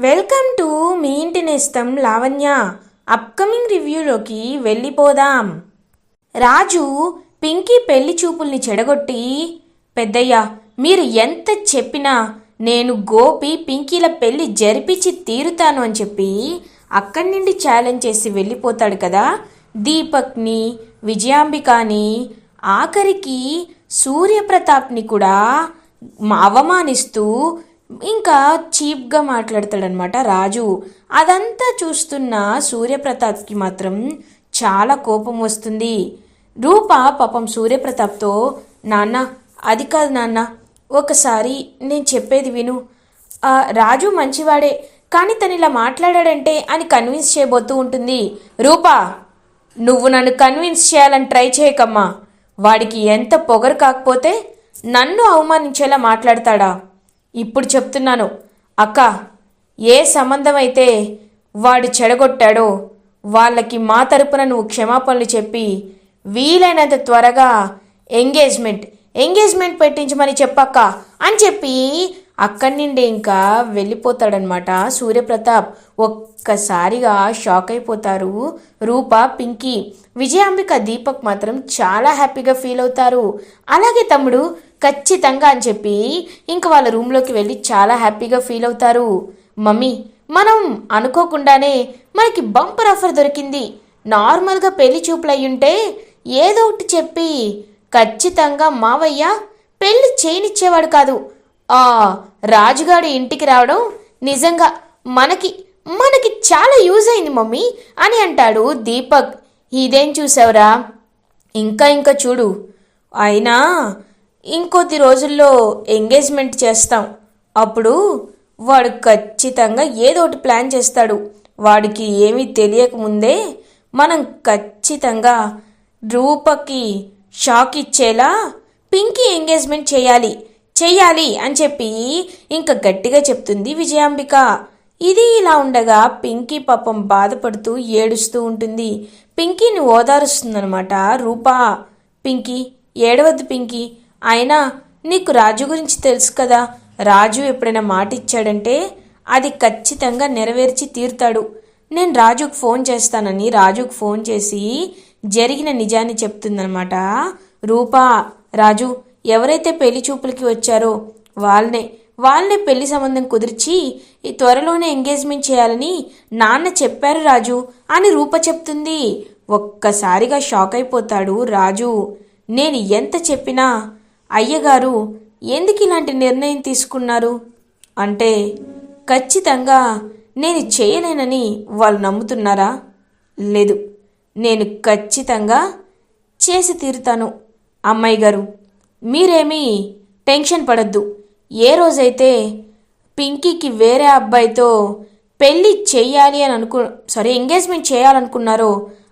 Welcome to me ఇంటి ఇష్టం Lavanya. Upcoming రివ్యూలోకి వెళ్ళిపోదాం. రాజు పింకీ పెళ్ళి చూపుల్ని చెడగొట్టి పెద్దయ్య మీరు ఎంత చెప్పినా నేను గోపి పింకీల పెళ్ళి జరిపించి తీరుతాను అని చెప్పి అక్కడి నుండి ఛాలెంజ్ చేసి వెళ్ళిపోతాడు కదా. దీపక్ని విజయాంబికాని ఆఖరికి సూర్యప్రతాప్ని కూడా అవమానిస్తూ ఇంకా చీప్గా మాట్లాడతాడనమాట రాజు. అదంతా చూస్తున్న సూర్యప్రతాప్కి మాత్రం చాలా కోపం వస్తుంది. రూప పాపం సూర్యప్రతాప్తో నాన్న అది కాదు నాన్న ఒకసారి నేను చెప్పేది విను. రాజు మంచివాడే కానీ తను ఇలా మాట్లాడాడంటే అని కన్విన్స్ చేయబోతూ ఉంటుంది. రూపా నువ్వు నన్ను కన్విన్స్ చేయాలని ట్రై చేయకమ్మా. వాడికి ఎంత పొగరు కాకపోతే నన్ను అవమానించేలా మాట్లాడతాడా? ఇప్పుడు చెప్తున్నాను. అక్క ఏ సంబంధం అయితే వాడు చెడగొట్టాడో వాళ్ళకి మా తరపున నువ్వు క్షమాపణలు చెప్పి వీలైనంత త్వరగా ఎంగేజ్మెంట్ ఎంగేజ్మెంట్ పెట్టించమని చెప్పక్క అని చెప్పి అక్కడి నుండి ఇంకా వెళ్ళిపోతాడనమాట సూర్యప్రతాప్. ఒక్కసారిగా షాక్ అయిపోతారు రూప పింకీ. విజయాంబిక దీపక్ మాత్రం చాలా హ్యాపీగా ఫీల్ అవుతారు. అలాగే తమ్ముడు ఖచ్చితంగా అని చెప్పి ఇంక వాళ్ళ రూమ్లోకి వెళ్ళి చాలా హ్యాపీగా ఫీల్ అవుతారు. మమ్మీ మనం అనుకోకుండానే మనకి బంపర్ ఆఫర్ దొరికింది. నార్మల్గా పెళ్ళి చూపులు అయ్యుంటే ఏదో ఒకటి చెప్పి ఖచ్చితంగా మావయ్య పెళ్ళి చేయనిచ్చేవాడు కాదు. ఆ రాజుగాడు ఇంటికి రావడం నిజంగా మనకి మనకి చాలా యూజ్ అయింది మమ్మీ అని అంటాడు దీపక్. ఇదేం చూసావురా? ఇంకా ఇంకా చూడు. అయినా ఇంకొద్ది రోజుల్లో ఎంగేజ్మెంట్ చేస్తాం. అప్పుడు వాడు ఖచ్చితంగా ఏదో ఒకటి ప్లాన్ చేస్తాడు. వాడికి ఏమీ తెలియకముందే మనం ఖచ్చితంగా రూపకి షాక్ ఇచ్చేలా పింకీ ఎంగేజ్మెంట్ చేయాలి చెయ్యాలి అని చెప్పి ఇంకా గట్టిగా చెప్తుంది విజయాంబిక. ఇది ఇలా ఉండగా పింకీ పాపం బాధపడుతూ ఏడుస్తూ ఉంటుంది. పింకీని ఓదారుస్తుందనమాట రూపా. పింకీ ఏడవద్దు పింకీ అయినా నీకు రాజు గురించి తెలుసు కదా. రాజు ఎప్పుడైనా మాట ఇచ్చాడంటే అది ఖచ్చితంగా నెరవేర్చి తీరుతాడు. నేను రాజుకు ఫోన్ చేస్తానని రాజుకు ఫోన్ చేసి జరిగిన నిజాన్ని చెప్తుందనమాట రూపా రాజు ఎవరైతే పెళ్ళి చూపులకి వచ్చారో వాళ్ళనే వాళ్ళనే పెళ్ళి సంబంధం కుదిర్చి ఈ త్వరలోనే ఎంగేజ్మెంట్ చేయాలని నాన్న చెప్పారు రాజు అని రూప చెప్తుంది. ఒక్కసారిగా షాక్ అయిపోతాడు రాజు. నేను ఎంత చెప్పినా అయ్యగారు ఎందుకు ఇలాంటి నిర్ణయం తీసుకున్నారు? అంటే ఖచ్చితంగా నేను చేయలేనని వాళ్ళు నమ్ముతున్నారా? లేదు నేను ఖచ్చితంగా చేసి తీరుతాను. అమ్మాయి గారు మీరేమీ టెన్షన్ పడద్దు. ఏ రోజైతే పింకీకి వేరే అబ్బాయితో పెళ్ళి చేయాలి అని అనుకు సారీ ఎంగేజ్మెంట్ చేయాలనుకున్నారో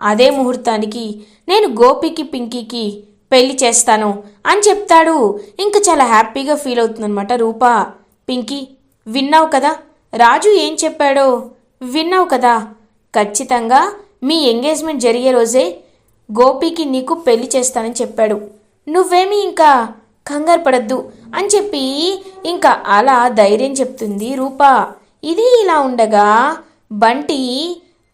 అదే ముహూర్తానికి నేను గోపికి పింకీకి పెళ్ళి చేస్తాను అని చెప్తాడు. ఇంకా చాలా హ్యాపీగా ఫీల్ అవుతుందన్నమాట రూపా. పింకీ విన్నావు కదా? రాజు ఏం చెప్పాడో? విన్నావు కదా? ఖచ్చితంగా మీ ఎంగేజ్మెంట్ జరిగే రోజే గోపికి నీకు పెళ్ళి చేస్తానని చెప్పాడు. నువ్వేమీ ఇంకా కంగారు పడద్దు అని చెప్పి ఇంకా అలా ధైర్యం చెప్తుంది రూపా. ఇది ఇలా ఉండగా బంటి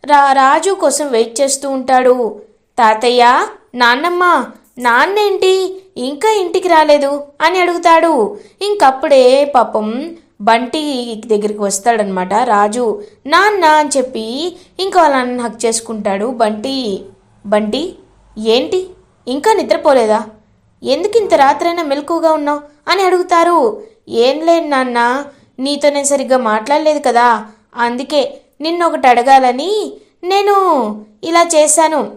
రా రాజు కోసం వెయిట్ చేస్తూ ఉంటాడు. తాతయ్య నాన్నమ్మ నాన్నేంటి? ఇంకా ఇంటికి రాలేదు అని అడుగుతాడు. ఇంకప్పుడే పాపం బంటి దగ్గరికి వస్తాడనమాట రాజు నాన్న అని చెప్పి ఇంకా వాళ్ళ హక్ చేసుకుంటాడు బంటి. బంటి ఏంటి? ఇంకా నిద్రపోలేదా? ఎందుకు ఇంత రాత్రైనా మెలకుగా ఉన్నావు? అని అడుగుతారు. ఏం లేదు నాన్న నీతో నేను సరిగ్గా మాట్లాడలేదు కదా. అందుకే నిన్న ఒకటి అడగాలని నేను ఇలా చేశాను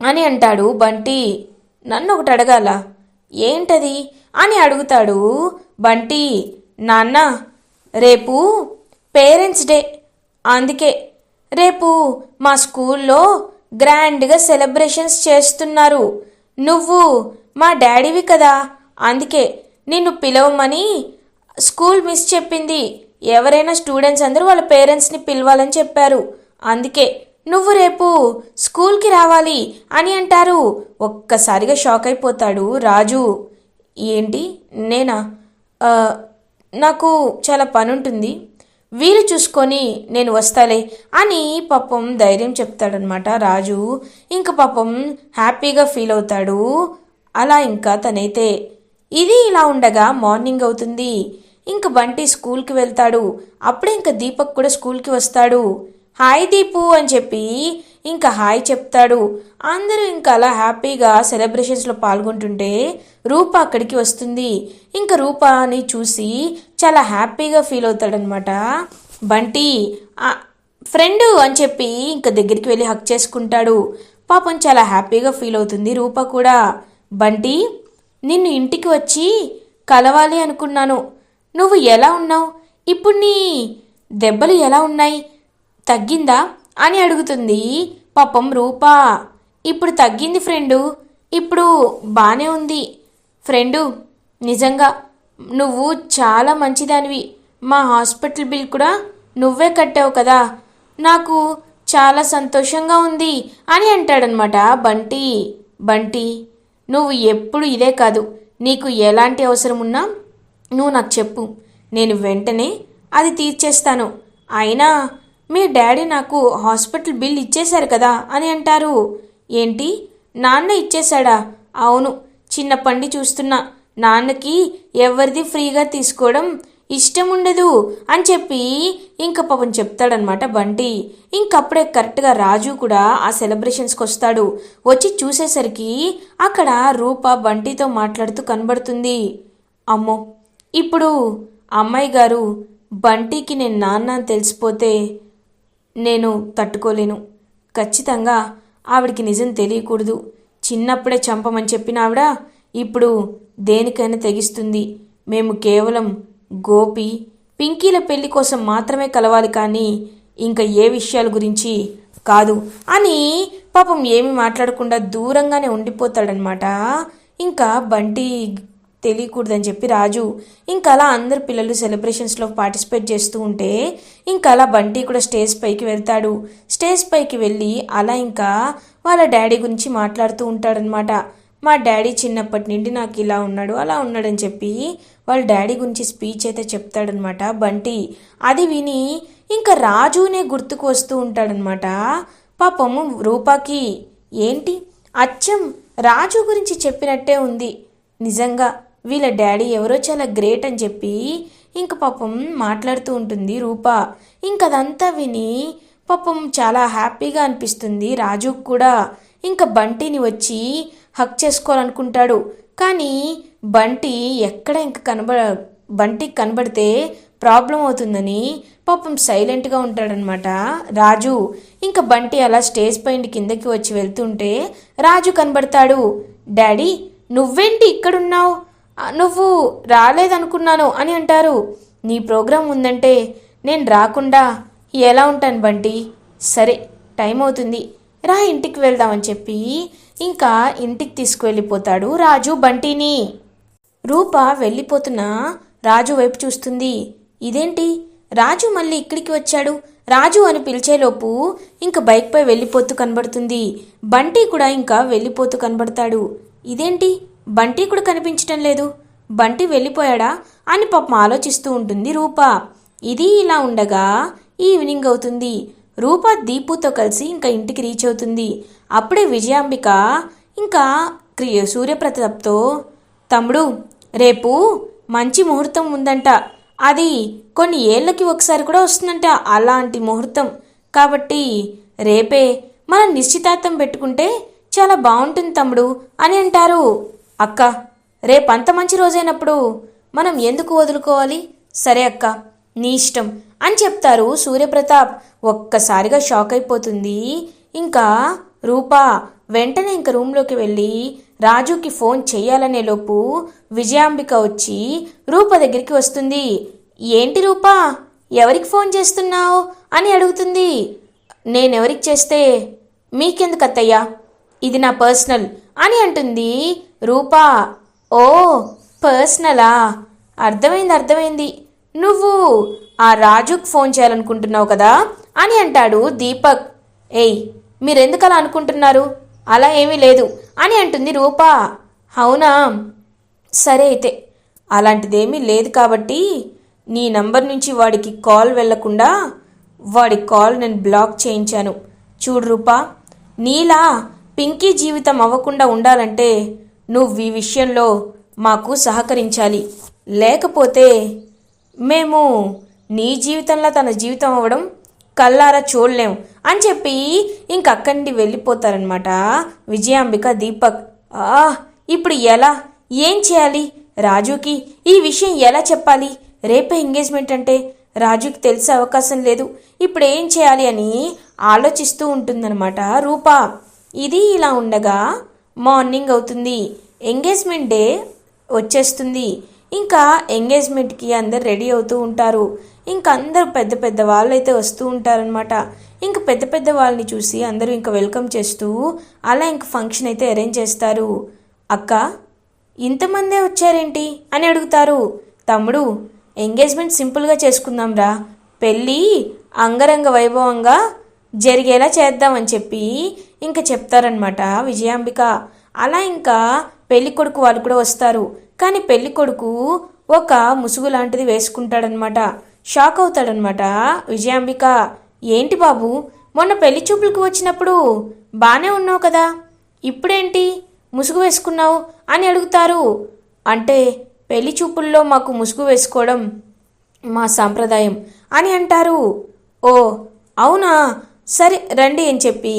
అని అంటాడు బంటి. నన్ను ఒకటి అడగాల. ఏంటది? అని అడుగుతాడు బంటి. నాన్న రేపు పేరెంట్స్ డే. అందుకే రేపు మా స్కూల్లో గ్రాండ్గా సెలబ్రేషన్స్ చేస్తున్నారు. నువ్వు మా డాడీవి కదా. అందుకే నిన్ను పిలవమని స్కూల్ మిస్ చెప్పింది. ఎవరైనా స్టూడెంట్స్ అందరూ వాళ్ళ పేరెంట్స్ని పిలవాలని చెప్పారు. అందుకే నువ్వు రేపు స్కూల్కి రావాలి అని అంటారు. ఒక్కసారిగా షాక్ అయిపోతాడు రాజు. ఏంటి? నేనా? నాకు చాలా పని ఉంటుంది వీలు చూసుకొని నేను వస్తాలే అని పాపం ధైర్యం చెప్తాడనమాట రాజు. ఇంకా పాపం హ్యాపీగా ఫీల్ అవుతాడు. అలా ఇంకా తనైతే. ఇది ఇలా ఉండగా మార్నింగ్ అవుతుంది. ఇంక బంటి స్కూల్కి వెళ్తాడు. అప్పుడే ఇంకా దీపక్ కూడా స్కూల్కి వస్తాడు. హాయ్ దీపు అని చెప్పి ఇంకా హాయ్ చెప్తాడు. అందరూ ఇంకా అలా హ్యాపీగా సెలబ్రేషన్స్లో పాల్గొంటుంటే రూప అక్కడికి వస్తుంది. ఇంకా రూపాని చూసి చాలా హ్యాపీగా ఫీల్ అవుతాడనమాట బంటి ఫ్రెండు అని చెప్పి ఇంకా దగ్గరికి వెళ్ళి హక్ చేసుకుంటాడు. పాపం చాలా హ్యాపీగా ఫీల్ అవుతుంది రూప కూడా. బంటి నిన్ను ఇంటికి వచ్చి కలవాలి అనుకున్నాను. నువ్వు ఎలా ఉన్నావు? ఇప్పుడు నీ దెబ్బలు ఎలా ఉన్నాయి? తగ్గిందా అని అడుగుతుంది. పాపం రూపా ఇప్పుడు తగ్గింది ఫ్రెండు ఇప్పుడు బానే ఉంది. ఫ్రెండు నిజంగా నువ్వు చాలా మంచిదానివి. మా హాస్పిటల్ బిల్ కూడా నువ్వే కట్టావు కదా. నాకు చాలా సంతోషంగా ఉంది అని అంటాడనమాట బంటి. బంటి నువ్వు ఎప్పుడు ఇదే కాదు. నీకు ఎలాంటి అవసరం ఉన్నా నువ్వు నాకు చెప్పు. నేను వెంటనే అది తీర్చేస్తాను. అయినా మీ డాడీ నాకు హాస్పిటల్ బిల్ ఇచ్చేశారు కదా అని అంటారు. ఏంటి? నాన్న ఇచ్చేశాడా? అవును చిన్నప్పండి చూస్తున్నా. నాన్నకి ఎవరిది ఫ్రీగా తీసుకోవడం ఇష్టం ఉండదు అని చెప్పి ఇంక పాపం చెప్తాడనమాట బంటి. ఇంకప్పుడే కరెక్ట్గా రాజు కూడా ఆ సెలబ్రేషన్స్కి వస్తాడు. వచ్చి చూసేసరికి అక్కడ రూప బంటితో మాట్లాడుతూ కనబడుతుంది. అమ్మో! ఇప్పుడు అమ్మాయి గారు బంటికి నేను నాన్న అని తెలిసిపోతే నేను తట్టుకోలేను. ఖచ్చితంగా ఆవిడికి నిజం తెలియకూడదు. చిన్నప్పుడే చంపమని చెప్పిన ఆవిడ ఇప్పుడు దేనికైనా తెగిస్తుంది. మేము కేవలం గోపి పింకీల పెళ్ళి కోసం మాత్రమే కలవాలి కానీ ఇంకా ఏ విషయాల గురించి కాదు అని పాపం ఏమి మాట్లాడకుండా దూరంగానే ఉండిపోతాడనమాట ఇంకా బంటి తెలియకూడదని చెప్పి రాజు ఇంకా అలా అందరు పిల్లలు సెలబ్రేషన్స్లో పార్టిసిపేట్ చేస్తూ ఉంటే ఇంకా అలా బంటి కూడా స్టేజ్ పైకి వెళ్తాడు. స్టేజ్ పైకి వెళ్ళి అలా ఇంకా వాళ్ళ డాడీ గురించి మాట్లాడుతూ ఉంటాడనమాట మా డాడీ చిన్నప్పటి నుండి నాకు ఇలా ఉన్నాడు అలా ఉన్నాడని చెప్పి వాళ్ళ డాడీ గురించి స్పీచ్ అయితే చెప్తాడనమాట బంటి. అది విని ఇంకా రాజునే గుర్తుకు వస్తూ ఉంటాడనమాట పాపము రూపాకి ఏంటి? అచ్చం రాజు గురించి చెప్పినట్టే ఉంది. నిజంగా వీళ్ళ డాడీ ఎవరో చాలా గ్రేట్ అని చెప్పి ఇంక పాపం మాట్లాడుతూ ఉంటుంది రూప. ఇంకదంతా విని పాపం చాలా హ్యాపీగా అనిపిస్తుంది రాజుకు కూడా. ఇంకా బంటిని వచ్చి హక్ చేసుకోవాలనుకుంటాడు. కానీ బంటి ఎక్కడ ఇంక కనబడ బంటికి కనబడితే ప్రాబ్లం అవుతుందని పాపం సైలెంట్గా ఉంటాడనమాట రాజు. ఇంకా బంటి అలా స్టేజ్ పైన కిందకి వచ్చి వెళ్తుంటే రాజు కనబడతాడు. డాడీ నువ్వేంటి ఇక్కడున్నావు? నువ్వు రాలేదనుకున్నాను అని అంటారు. నీ ప్రోగ్రాం ఉందంటే నేను రాకుండా ఎలా ఉంటాను బంటి? సరే టైం అవుతుంది. రా ఇంటికి వెళ్దామని చెప్పి ఇంకా ఇంటికి తీసుకువెళ్ళిపోతాడు రాజు బంటిని. రూప వెళ్ళిపోతున్న రాజు వైపు చూస్తుంది. ఇదేంటి? రాజు మళ్ళీ ఇక్కడికి వచ్చాడు. రాజు అని పిలిచేలోపు ఇంక బైక్పై వెళ్ళిపోతూ కనబడుతుంది. బంటి కూడా ఇంకా వెళ్ళిపోతూ కనబడతాడు. ఇదేంటి? బంటి కూడా కనిపించటం లేదు. బంటి వెళ్ళిపోయాడా అని పాపం ఆలోచిస్తూ ఉంటుంది రూప. ఇది ఇలా ఉండగా ఈవినింగ్ అవుతుంది. రూప దీపుతో కలిసి ఇంకా ఇంటికి రీచ్ అవుతుంది. అప్పుడే విజయాంబిక ఇంకా క్రియ సూర్యప్రతాప్తో తమ్ముడు రేపు మంచి ముహూర్తం ఉందంట. అది కొన్ని ఏళ్ళకి ఒకసారి కూడా వస్తుందంట అలాంటి ముహూర్తం. కాబట్టి రేపే మనం నిశ్చితార్థం పెట్టుకుంటే చాలా బాగుంటుంది తమ్ముడు అని అంటారు. అక్క రేపంత మంచి రోజైనప్పుడు మనం ఎందుకు వదులుకోవాలి? సరే అక్క నీ ఇష్టం అని చెప్తారు సూర్యప్రతాప్. ఒక్కసారిగా షాక్ అయిపోతుంది. ఇంకా రూపా వెంటనే ఇంక రూమ్లోకి వెళ్ళి రాజుకి ఫోన్ చెయ్యాలనే లోపు విజయాంబిక వచ్చి రూప దగ్గరికి వస్తుంది. ఏంటి రూపా ఎవరికి ఫోన్ చేస్తున్నావు అని అడుగుతుంది. నేనెవరికి చేస్తే? మీకెందుకు అత్తయ్యా? ఇది నా పర్సనల్ అని అంటుంది రూపా ఓ పర్సనలా? అర్థమైంది అర్థమైంది. నువ్వు ఆ రాజుకు ఫోన్ చేయాలనుకుంటున్నావు కదా? అని అంటాడు దీపక్. ఏయ్ మీరెందుకు అలా అనుకుంటున్నారు? అలా ఏమీ లేదు అని అంటుంది రూపా. అవునా? సరే అయితే. అలాంటిదేమీ లేదు కాబట్టి నీ నంబర్ నుంచి వాడికి కాల్ వెళ్ళకుండా వాడి కాల్ నేను బ్లాక్ చేయించాను. చూడు రూపా నీలా పింకీ జీవితం అవ్వకుండా ఉండాలంటే నువ్వు ఈ విషయంలో మాకు సహకరించాలి. లేకపోతే మేము నీ జీవితంలో తన జీవితం అవ్వడం కల్లారా చూడలేం అని చెప్పి ఇంకక్కడి నుండి వెళ్ళిపోతారనమాట విజయాంబిక దీపక్. ఆ ఇప్పుడు ఎలా? ఏం చేయాలి? రాజుకి ఈ విషయం ఎలా చెప్పాలి? రేపే ఎంగేజ్మెంట్ అంటే రాజుకి తెలిసే అవకాశం లేదు. ఇప్పుడు ఏం చేయాలి అని ఆలోచిస్తూ ఉంటుందన్నమాట రూపా. ఇది ఇలా ఉండగా మార్నింగ్ అవుతుంది. ఎంగేజ్మెంట్ డే వచ్చేస్తుంది. ఇంకా ఎంగేజ్మెంట్కి అందరు రెడీ అవుతూ ఉంటారు. ఇంకా అందరు పెద్ద పెద్ద వాళ్ళు అయితే వస్తూ ఉంటారనమాట ఇంకా పెద్ద పెద్ద వాళ్ళని చూసి అందరూ ఇంకా వెల్కమ్ చేస్తూ అలా ఇంక ఫంక్షన్ అయితే అరేంజ్ చేస్తారు. అక్క ఇంతమందే వచ్చారేంటి? అని అడుగుతారు. తమ్ముడు ఎంగేజ్మెంట్ సింపుల్గా చేసుకుందాంరా. పెళ్ళి అంగరంగ వైభవంగా జరిగేలా చేద్దామని చెప్పి ఇంకా చెప్తారనమాట విజయాంబిక. అలా ఇంకా పెళ్ళి కొడుకు వాళ్ళు కూడా వస్తారు. కానీ పెళ్ళి కొడుకు ఒక ముసుగు లాంటిది వేసుకుంటాడనమాట షాక్ అవుతాడనమాట విజయాంబిక. ఏంటి బాబు మొన్న పెళ్ళి చూపులకు వచ్చినప్పుడు బాగానే ఉన్నావు కదా? ఇప్పుడేంటి ముసుగు వేసుకున్నావు అని అడుగుతారు. అంటే పెళ్ళి చూపుల్లో మాకు ముసుగు వేసుకోవడం మా సాంప్రదాయం అని అంటారు. ఓ అవునా? సరే రండి అని చెప్పి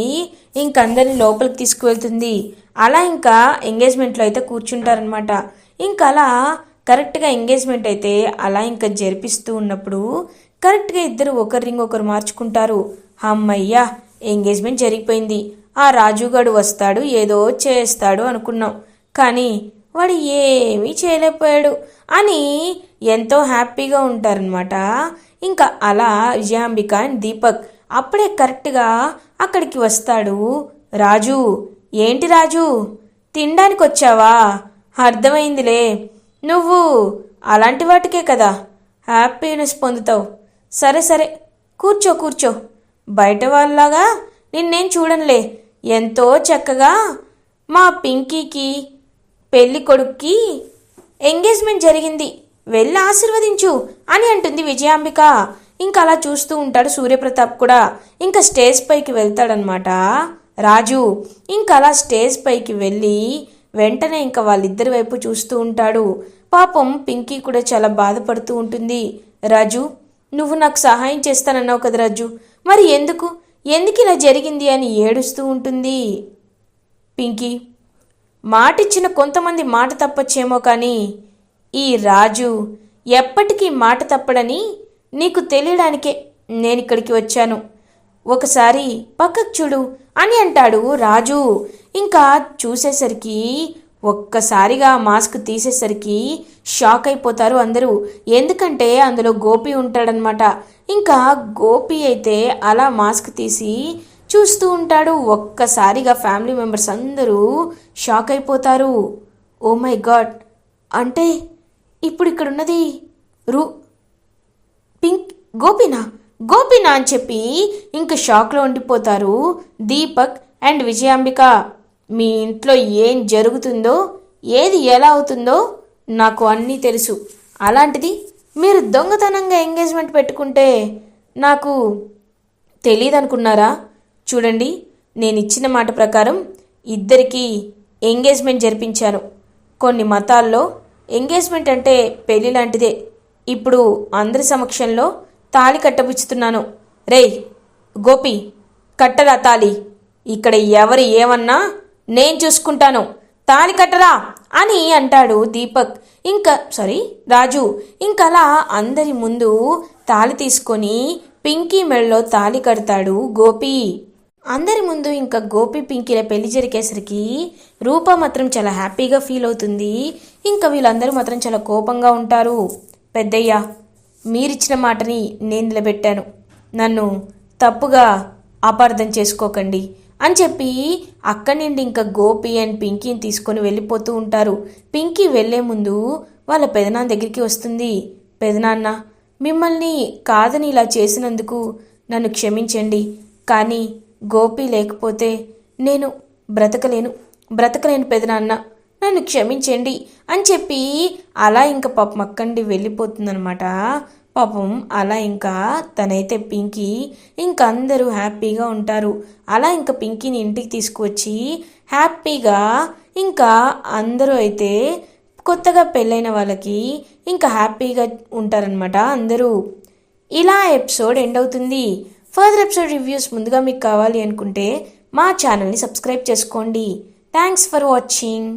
ఇంకందరిని లోపలికి తీసుకువెళ్తుంది. అలా ఇంకా ఎంగేజ్మెంట్లో అయితే కూర్చుంటారనమాట ఇంకా అలా కరెక్ట్గా ఎంగేజ్మెంట్ అయితే అలా ఇంకా జరిపిస్తూ ఉన్నప్పుడు కరెక్ట్గా ఇద్దరు ఒకరి రింగ్ ఒకరు మార్చుకుంటారు. అమ్మయ్యా ఎంగేజ్మెంట్ జరిగిపోయింది. ఆ రాజుగాడు వస్తాడు ఏదో చేస్తాడు అనుకున్నాం. కానీ వాడు ఏమీ చేయలేకపోయాడు అని ఎంతో హ్యాపీగా ఉంటారనమాట ఇంకా అలా విజయాంబిక అండ్ దీపక్ అప్పుడే కరెక్ట్గా అక్కడికి వస్తాడు. రాజు ఏంటి రాజు? తినడానికి వచ్చావా అర్థమైందిలే. నువ్వు అలాంటి వాటికే కదా. హ్యాపీనెస్ పొందుతావు. సరే సరే. కూర్చో కూర్చో. బయట వాళ్ళలాగా నిన్నేం చూడనులే. ఎంతో చక్కగా మా పింకీకి పెళ్ళి కొడుక్కి ఎంగేజ్మెంట్ జరిగింది. వెళ్ళి ఆశీర్వదించు అని అంటుంది విజయాంబిక. ఇంకా అలా చూస్తూ ఉంటాడు సూర్యప్రతాప్ కూడా. ఇంకా స్టేజ్ పైకి వెళ్తాడనమాట. రాజు ఇంకా అలా స్టేజ్ పైకి వెళ్ళి వెంటనే ఇంకా వాళ్ళిద్దరి వైపు చూస్తూ ఉంటాడు. పాపం పింకీ కూడా చాలా బాధపడుతూ ఉంటుంది. రాజు నువ్వు నాకు సహాయం చేస్తానన్నావు కదా రాజు. మరి ఎందుకు? ఎందుకు ఇలా జరిగింది అని ఏడుస్తూ ఉంటుంది. పింకీ మాటిచ్చిన కొంతమంది మాట తప్పచ్చేమో కానీ ఈ రాజు ఎప్పటికీ మాట తప్పడని నీకు తెలియడానికే నేను ఇక్కడికి వచ్చాను. ఒకసారి పక్కకు చూడు అని అంటాడు రాజు. ఇంకా చూసేసరికి ఒక్కసారిగా మాస్క్ తీసేసరికి షాక్ అయిపోతారు అందరూ. ఎందుకంటే అందులో గోపి ఉంటాడనమాట ఇంకా గోపి అయితే అలా మాస్క్ తీసి చూస్తూ ఉంటాడు. ఒక్కసారిగా ఫ్యామిలీ మెంబర్స్ అందరూ షాక్ అయిపోతారు. Oh my god. అంటే ఇప్పుడు ఇక్కడున్నది రూ పింక్ గోపినా? గోపినా అని చెప్పి ఇంక షాక్లో ఉండిపోతారు దీపక్ అండ్ విజయాంబిక. మీ ఇంట్లో ఏం జరుగుతుందో ఏది ఎలా అవుతుందో నాకు అన్నీ తెలుసు. అలాంటిది మీరు దొంగతనంగా ఎంగేజ్మెంట్ పెట్టుకుంటే నాకు తెలియదు అనుకున్నారా చూడండి నేను ఇచ్చిన మాట ప్రకారం ఇద్దరికీ ఎంగేజ్మెంట్ జరిపించాను. కొన్ని మతాల్లో ఎంగేజ్మెంట్ అంటే పెళ్ళి లాంటిదే ఇప్పుడు అందరి సమక్షంలో తాళి కట్టబుచ్చుతున్నాను. రేయ్ గోపి కట్టరా తాళి. ఇక్కడ ఎవరు ఏమన్నా నేను చూసుకుంటాను. తాళి కట్టరా అని అంటాడు దీపక్. ఇంకా సారీ రాజు. ఇంకలా అందరి ముందు తాళి తీసుకొని పింకీ మెడలో తాళి కడతాడు గోపి. అందరి ముందు ఇంకా గోపి పింకీల పెళ్ళి జరిగేసరికి రూప మాత్రం చాలా హ్యాపీగా ఫీల్ అవుతుంది. ఇంకా వీళ్ళందరూ మాత్రం చాలా కోపంగా ఉంటారు. పెద్దయ్యా మీరిచ్చిన మాటని నేను నిలబెట్టాను. నన్ను తప్పుగా అపార్థం చేసుకోకండి అని చెప్పి అక్కడి నుండి ఇంకా గోపి అండ్ పింకీని తీసుకొని వెళ్ళిపోతూ ఉంటారు. పింకీ వెళ్ళే ముందు వాళ్ళ పెదనాన్న దగ్గరికి వస్తుంది. పెదనాన్న మిమ్మల్ని కాదని ఇలా చేసినందుకు నన్ను క్షమించండి కానీ గోపి లేకపోతే నేను బ్రతకలేను. బ్రతకలేను పెదనాన్న. నన్ను క్షమించండి అని చెప్పి అలా ఇంకా పాపం అక్కండి వెళ్ళిపోతుందనమాట పాపం అలా ఇంకా తనైతే పింకీ ఇంకా అందరూ హ్యాపీగా ఉంటారు. అలా ఇంకా పింకీని ఇంటికి తీసుకువచ్చి హ్యాపీగా ఇంకా అందరూ అయితే కొత్తగా పెళ్ళైన వాళ్ళకి ఇంకా హ్యాపీగా ఉంటారనమాట అందరూ. ఇలా ఎపిసోడ్ ఎండ్ అవుతుంది. ఫర్దర్ ఎపిసోడ్ రివ్యూస్ ముందుగా మీకు కావాలి అనుకుంటే మా ఛానల్ని సబ్స్క్రైబ్ చేసుకోండి. Thanks for watching.